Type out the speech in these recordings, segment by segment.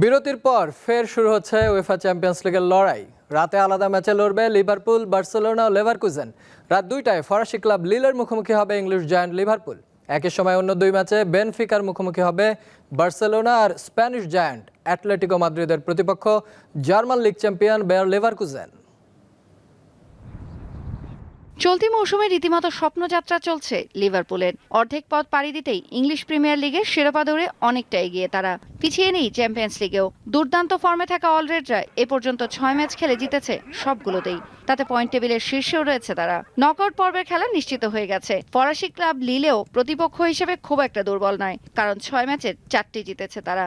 বিরতির পর ফের শুরু হচ্ছে উয়েফা চ্যাম্পিয়ন্স লিগের লড়াই। রাতে আলাদা ম্যাচে লড়বে লিভারপুল, বার্সেলোনা ও লেভারকুজেন। রাত দুইটায় ফরাসি ক্লাব লিলের মুখোমুখি হবে ইংলিশ জায়ান্ট লিভারপুল। একই সময় অন্য দুই ম্যাচে বেনফিকার মুখোমুখি হবে বার্সেলোনা আর স্প্যানিশ জায়ান্ট অ্যাটলেটিকো মাদ্রিদের প্রতিপক্ষ German league champion Bayer Leverkusen. চলতি মৌসুমে রীতিমতো স্বপ্নযাত্রা চলছে লিভারপুলের। অর্ধেক পথ পাড়ি দিতেই ইংলিশ প্রিমিয়ার লিগের শিরোপা দৌড়ে অনেকটা এগিয়ে তারা। পিছিয়ে নেই চ্যাম্পিয়ন্স লিগেও। দুর্দান্ত ফর্মে থাকা অলরেডরা এ পর্যন্ত ছয় ম্যাচ খেলে জিতেছে সবগুলোতেই। তাতে পয়েন্ট টেবিলের শীর্ষেও রয়েছে তারা। নকআউট পর্বের খেলা নিশ্চিত হয়ে গেছে। ফরাসি ক্লাব লিলেও প্রতিপক্ষ হিসেবে খুব একটা দুর্বল নয়, কারণ ছয় ম্যাচের চারটি জিতেছে তারা।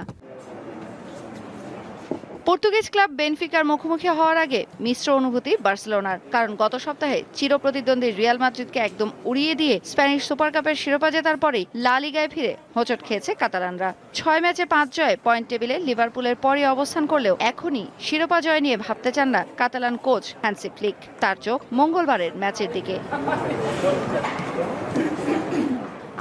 পর্তুগিজ ক্লাব বেনফিকার মুখোমুখি হওয়ার আগে মিশ্র অনুভূতি বার্সেলোনার, কারণ গত সপ্তাহে চিরপ্রতিদ্বন্দ্বী রিয়াল মাদ্রিদকে একদম উড়িয়ে দিয়ে স্প্যানিশ সুপার কাপের শিরোপা জেতার পরেই লা লিগায় ফিরে হোঁচট খেয়েছে কাতালানরা। ছয় ম্যাচে পাঁচ জয় পয়েন্ট টেবিলে লিভারপুলের পরে অবস্থান করলেও এখনই শিরোপা জয় নিয়ে ভাবতে চান না কাতালান কোচ হ্যান্সি ফ্লিক। তার চোখ মঙ্গলবারের ম্যাচের দিকে।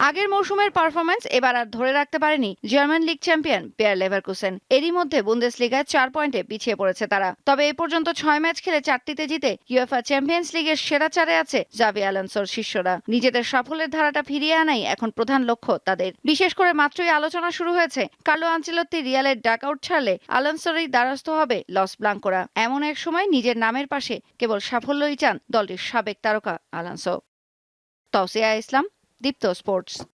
আগের মৌসুমের পারফরমেন্স এবার আর ধরে রাখতে পারেনি German league champion Bayer Leverkusen. এরই মধ্যে বুন্দেসলিগায় চার পয়েন্টে পিছিয়ে পড়েছে তারা। তবে এ পর্যন্ত ছয় ম্যাচ খেলে চারটিতে জিতে ইউএফআ চ্যাম্পিয়ন্স লিগের সেরা চারে আছে জাভি আলানসোর শিষ্যরা। নিজেদের সাফল্যের ধারাটা ফিরিয়ে আনাই এখন প্রধান লক্ষ্য তাদের। বিশেষ করে মাত্রই আলোচনা শুরু হয়েছে, কার্লো আঞ্চলত্তি রিয়ালের ডাকআউট ছাড়লে আলানসোরই দ্বারস্থ হবে লস ব্লাঙ্কোরা। এমন এক সময় নিজের নামের পাশে কেবল সাফল্যই চান দলটির সাবেক তারকা Alonso. Tousia Islam Dipto Sports.